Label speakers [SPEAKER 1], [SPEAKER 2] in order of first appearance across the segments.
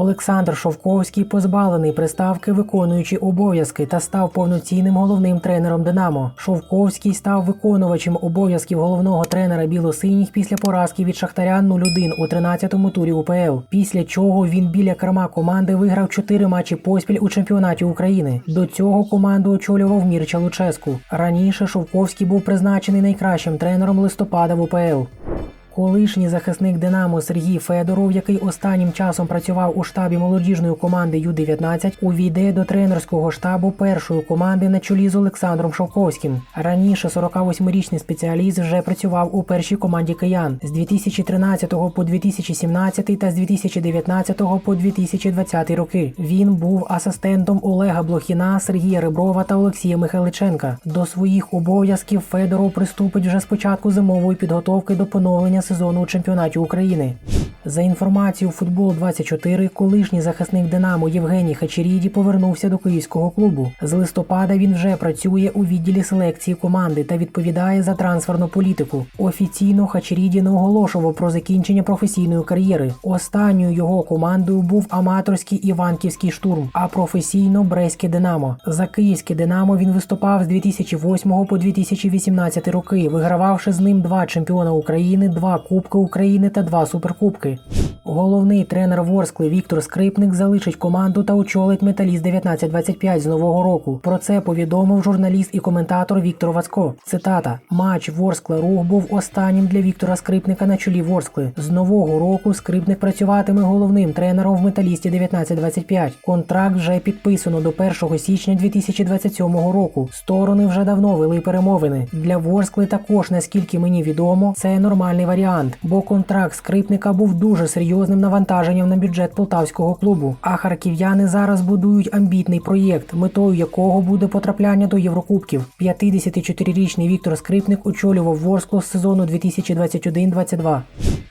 [SPEAKER 1] Олександр Шовковський позбавлений приставки, виконуючи обов'язки, та став повноцінним головним тренером Динамо. Шовковський став виконувачем обов'язків головного тренера білосиніх після поразки від Шахтаря 0-1 у 13-му турі УПЛ. Після чого він біля керма команди виграв 4 матчі поспіль у чемпіонаті України. До цього команду очолював Мірча Луческу. Раніше Шовковський був призначений найкращим тренером листопада в УПЛ. Колишній захисник Динамо Сергій Федоров, який останнім часом працював у штабі молодіжної команди Ю-19, увійде до тренерського штабу першої команди на чолі з Олександром Шовковським. Раніше 48-річний спеціаліст вже працював у першій команді киян з 2013 по 2017 та з 2019 по 2020 роки. Він був асистентом Олега Блохіна, Сергія Реброва та Олексія Михайличенка. До своїх обов'язків Федоров приступить вже з початку зимової підготовки до поновлення сезону у чемпіонаті України. За інформацією футбол 24 колишній захисник Динамо Євгеній Хачеріді повернувся до київського клубу. З листопада він вже працює у відділі селекції команди та відповідає за трансферну політику. Офіційно Хачеріді не оголошував про закінчення професійної кар'єри. Останньою його командою був аматорський Іванківський штурм, а професійно Брестське Динамо. За київське Динамо він виступав з 2008 по 2018 роки, вигрававши з ним два чемпіона України, два Кубки України та два суперкубки. Головний тренер Ворскли Віктор Скрипник залишить команду та очолить металіст 1925 з нового року. Про це повідомив журналіст і коментатор Віктор Вацко. Цитата: матч Ворскла Рух був останнім для Віктора Скрипника на чолі Ворскли. З нового року скрипник працюватиме головним тренером в металісті 1925. Контракт вже підписано до 1 січня 2027 року. Сторони вже давно вели перемовини. Для Ворскли також, наскільки мені відомо, це нормальний варіант, бо контракт скрипника був дуже серйозним навантаженням на бюджет полтавського клубу. А харків'яни зараз будують амбітний проєкт, метою якого буде потрапляння до Єврокубків. 54-річний Віктор Скрипник очолював Ворсклу з сезону 2021-22.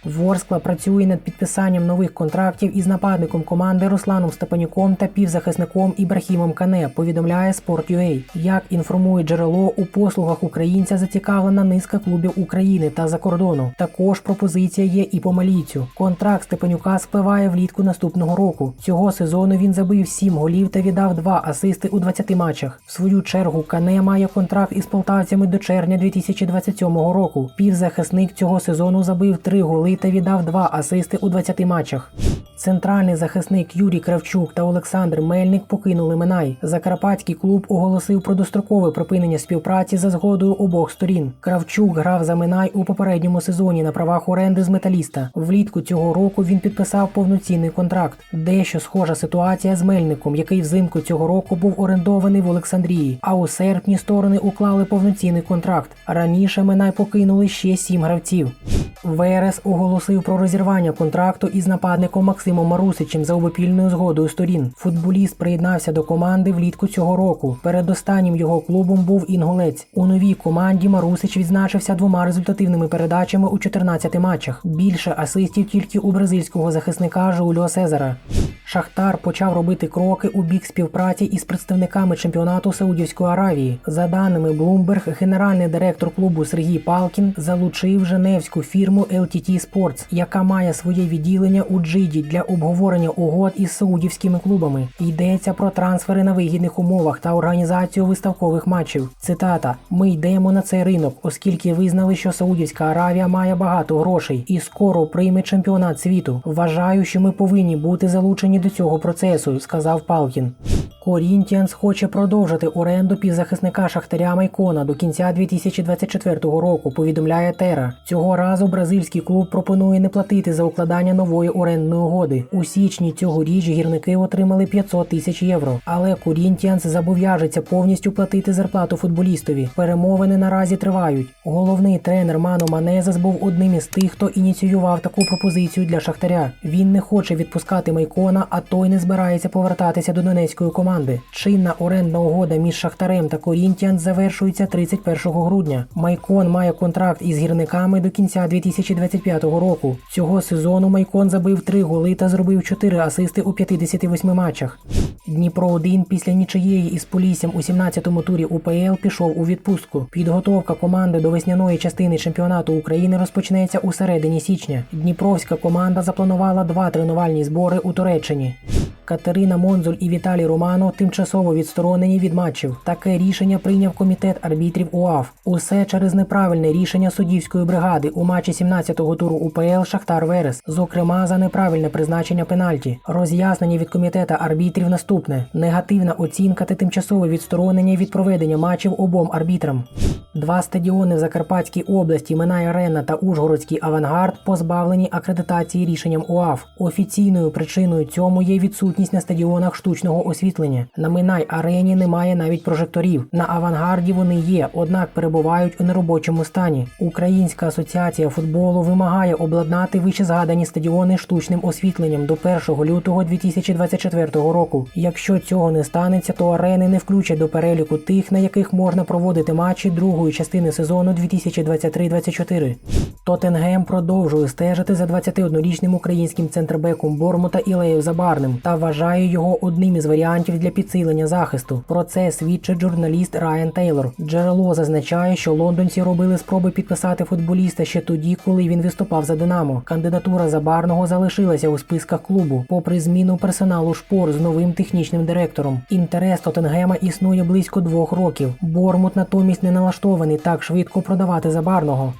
[SPEAKER 1] Ворскла працює над підписанням нових контрактів із нападником команди Русланом Степанюком та півзахисником Ібрахімом Кане. Повідомляє Sport.ua. Як інформує джерело у послугах українця, зацікавлена низка клубів України та за кордону. Також пропозиція є і по малійцю. Контракт Степанюка спливає влітку наступного року. Цього сезону він забив 7 голів та віддав 2 асисти у 20 матчах. В свою чергу Кане має контракт із полтавцями до червня 2027 року. Півзахисник цього сезону забив 3 голи та віддав 2 асисти у 20 матчах. Центральний захисник Юрій Кравчук та Олександр Мельник покинули Минай. Закарпатський клуб оголосив про дострокове припинення співпраці за згодою обох сторін. Кравчук грав за Минай у попередньому сезоні на правах оренди з металіста. Влітку цього року він підписав повноцінний контракт. Дещо схожа ситуація з Мельником, який взимку цього року був орендований в Олександрії. А у серпні сторони уклали повноцінний контракт. Раніше Минай покинули ще сім гравців. ВРС оголосив про розірвання контракту із нападником Максимом Марусичем за обопільною згодою сторін. Футболіст приєднався до команди влітку цього року. Перед останнім його клубом був Інгулець. У новій команді Марусич відзначився двома результативними передачами у 14 матчах. Більше асистів тільки у бразильського захисника Жуліо Сезара. Шахтар почав робити кроки у бік співпраці із представниками чемпіонату Саудівської Аравії. За даними Bloomberg, генеральний директор клубу Сергій Палкін залучив женевську фірму LTT Sports, яка має своє відділення у Джиді для обговорення угод із саудівськими клубами. Йдеться про трансфери на вигідних умовах та організацію виставкових матчів. Цитата: Ми йдемо на цей ринок, оскільки визнали, що Саудівська Аравія має багато грошей і скоро прийме чемпіонат світу. Вважаю, що ми повинні бути залучені до цього процесу, сказав Палкін. Корінтіанс хоче продовжити оренду півзахисника Шахтаря Майкона до кінця 2024 року. Повідомляє Тера. Цього разу бразильський клуб пропонує не платити за укладання нової орендної угоди. У січні цього річ гірники отримали 500 тисяч євро. Але Корінтіанс зобов'яжеться повністю платити зарплату футболістові. Перемовини наразі тривають. Головний тренер Мано Манезес був одним із тих, хто ініціював таку пропозицію для Шахтаря. Він не хоче відпускати Майкона, а той не збирається повертатися до донецької команди. Чинна орендна угода між Шахтарем та Корінтіан завершується 31 грудня. Майкон має контракт із гірниками до кінця 2025 року. Цього сезону Майкон забив 3 голи та зробив 4 асисти у 58 матчах. Дніпро 1 після нічиєї із Поліссям у 17-му турі УПЛ пішов у відпустку. Підготовка команди до весняної частини чемпіонату України розпочнеться у середині січня. Дніпровська команда запланувала два тренувальні збори у Туреччині. Катерина Монзуль і Віталій Романов тимчасово відсторонені від матчів. Таке рішення прийняв комітет арбітрів УАФ. Усе через неправильне рішення суддівської бригади у матчі 17-го туру УПЛ Шахтар Верес, зокрема за неправильне призначення пенальті. Роз'яснення від комітета арбітрів наступне: негативна оцінка та тимчасове відсторонення від проведення матчів обом арбітрам. Два стадіони в Закарпатській області Минай Арена та Ужгородський Авангард позбавлені акредитації рішенням УАФ. Офіційною причиною цьому є відсутність на стадіонах штучного освітлення. На Минай Арені немає навіть прожекторів. На авангарді вони є, однак перебувають у неробочому стані. Українська асоціація футболу вимагає обладнати вищезгадані стадіони штучним освітленням до 1 лютого 2024 року. Якщо цього не станеться, то арени не включать до переліку тих, на яких можна проводити матчі другої частини сезону 2023-2024. Тоттенгем продовжує стежити за 21-річним українським центрбеком Бормута Ілею Забарним та вважає його одним із варіантів для підсилення захисту. Про це свідчить журналіст Райан Тейлор. Джерело зазначає, що лондонці робили спроби підписати футболіста ще тоді, коли він виступав за Динамо. Кандидатура Забарного залишилася у списках клубу, попри зміну персоналу шпор з новим технічним директором. Інтерес Тоттенгема існує близько двох років. Бормут натомість не налаштований так швидко продавати Забарного.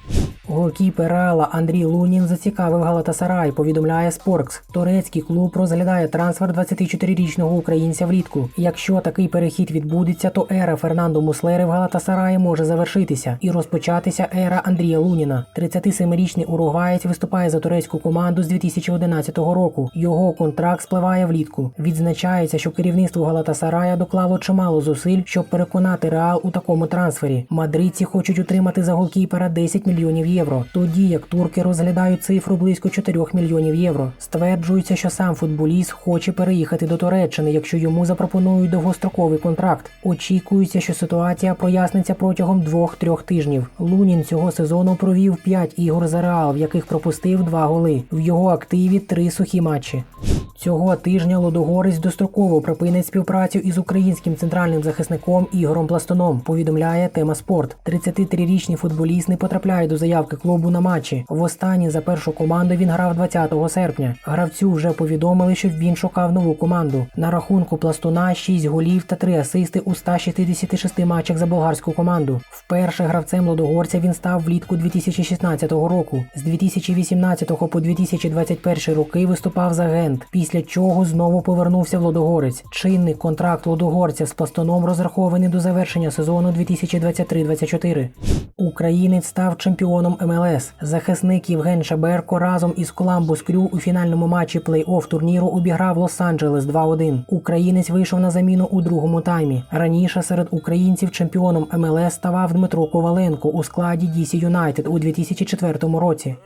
[SPEAKER 1] Голкіпер Реала Андрій Лунін зацікавив Галатасарай, повідомляє Споркс. Турецький клуб розглядає трансфер 24-річного українця влітку. Якщо такий перехід відбудеться, то ера Фернандо Муслери в Галатасараї може завершитися і розпочатися ера Андрія Луніна. 37-річний уругваєць виступає за турецьку команду з 2011 року. Його контракт спливає влітку. Відзначається, що керівництво Галатасарая доклало чимало зусиль, щоб переконати Реал у такому трансфері. Мадридці хочуть утримати за голкіпера 10 мільйонів євро, тоді як турки розглядають цифру близько 4 мільйонів євро. Стверджується, що сам футболіст хоче переїхати до Туреччини, якщо йому запропонують довгостроковий контракт. Очікується, що ситуація проясниться протягом 2-3 тижнів. Лунін цього сезону провів 5 ігор за Реал, в яких пропустив 2 голи. В його активі 3 сухі матчі. Цього тижня Лодогорець достроково припинить співпрацю із українським центральним захисником Ігорем Пластоном. Повідомляє тема спорт. 33-річний футболіст не потрапляє до заявки клубу на матчі. Востаннє за першу команду він грав 20 серпня. Гравцю вже повідомили, що він шукав нову команду. На рахунку пластуна 6 голів та 3 асисти у 166 матчах за болгарську команду. Вперше гравцем Лодогорця він став влітку 2016 року. З 2018 по 2021 роки виступав за Гент. Після чого знову повернувся в Лодогорець. Чинний контракт Лодогорця з пластоном розрахований до завершення сезону 2023-2024. Українець став чемпіоном МЛС. Захисник Євген Шаберко разом із Коламбус Крю у фінальному матчі плей-офф турніру обіграв Лос-Анджелес 2-1. Українець вийшов на заміну у другому таймі. Раніше серед українців чемпіоном МЛС ставав Дмитро Коваленко у складі DC United у 2004 році.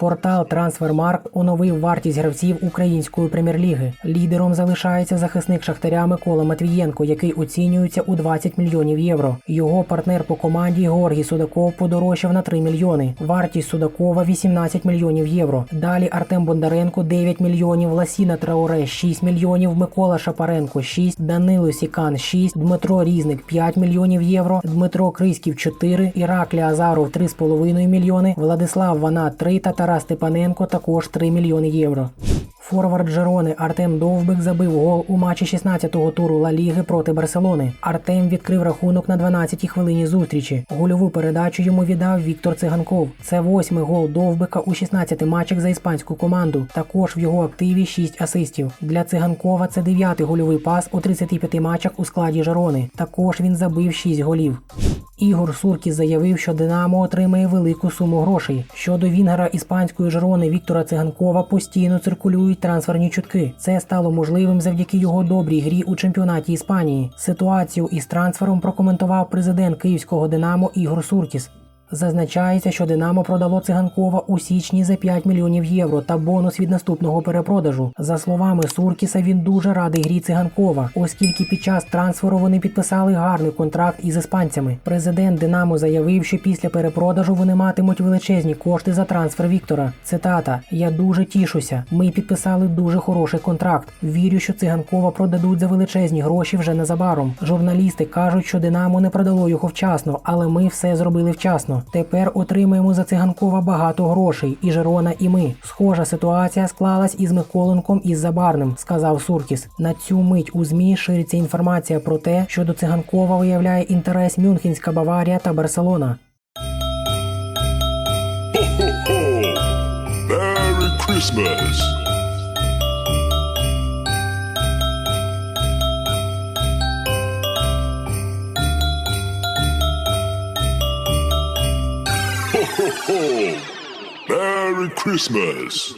[SPEAKER 1] Портал Transfermarkt оновив вартість гравців української прем'єр-ліги. Лідером залишається захисник Шахтаря Микола Матвієнко, який оцінюється у 20 мільйонів євро. Його партнер по команді Георгій Судаков подорожчав на 3 мільйони. Вартість Судакова 18 мільйонів євро. Далі Артем Бондаренко 9 мільйонів, Ласіна Трауре 6 мільйонів, Микола Шапаренко 6, Данило Сікан 6, Дмитро Різник 5 мільйонів євро, Дмитро Криськів 4, Іраклі Азаров 3,5 мільйони, Владислав Вана 3 та Тарас Степаненко також 3 мільйони євро. Форвард Жерони Артем Довбик забив гол у матчі 16-го туру Ла Ліги проти Барселони. Артем відкрив рахунок на 12-й хвилині зустрічі. Гольову передачу йому віддав Віктор Циганков. Це восьмий гол Довбика у 16 матчах за іспанську команду. Також в його активі 6 асистів. Для Циганкова це дев'ятий гольовий пас у 35 матчах у складі Жерони. Також він забив 6 голів. Ігор Суркіс заявив, що Динамо отримає велику суму грошей. Щодо Вінгера іспанської Жерони Віктора Циганкова постійно циркулюють трансферні чутки. Це стало можливим завдяки його добрій грі у чемпіонаті Іспанії. Ситуацію із трансфером прокоментував президент київського Динамо Ігор Суркіс. Зазначається, що Динамо продало циганкова у січні за 5 мільйонів євро та бонус від наступного перепродажу. За словами Суркіса, він дуже радий грі циганкова, оскільки під час трансферу вони підписали гарний контракт із іспанцями. Президент Динамо заявив, що після перепродажу вони матимуть величезні кошти за трансфер Віктора. Цитата: Я дуже тішуся. Ми підписали дуже хороший контракт. Вірю, що циганкова продадуть за величезні гроші вже незабаром. Журналісти кажуть, що Динамо не продало його вчасно, але ми все зробили вчасно. Тепер отримаємо за циганкова багато грошей, і Жерона, і ми. Схожа ситуація склалась із Миколенком і Забарним, сказав Суркіс. На цю мить у ЗМІ шириться інформація про те, що до циганкова виявляє інтерес Мюнхенська Баварія та Барселона.
[SPEAKER 2] Christmas! Merry Christmas!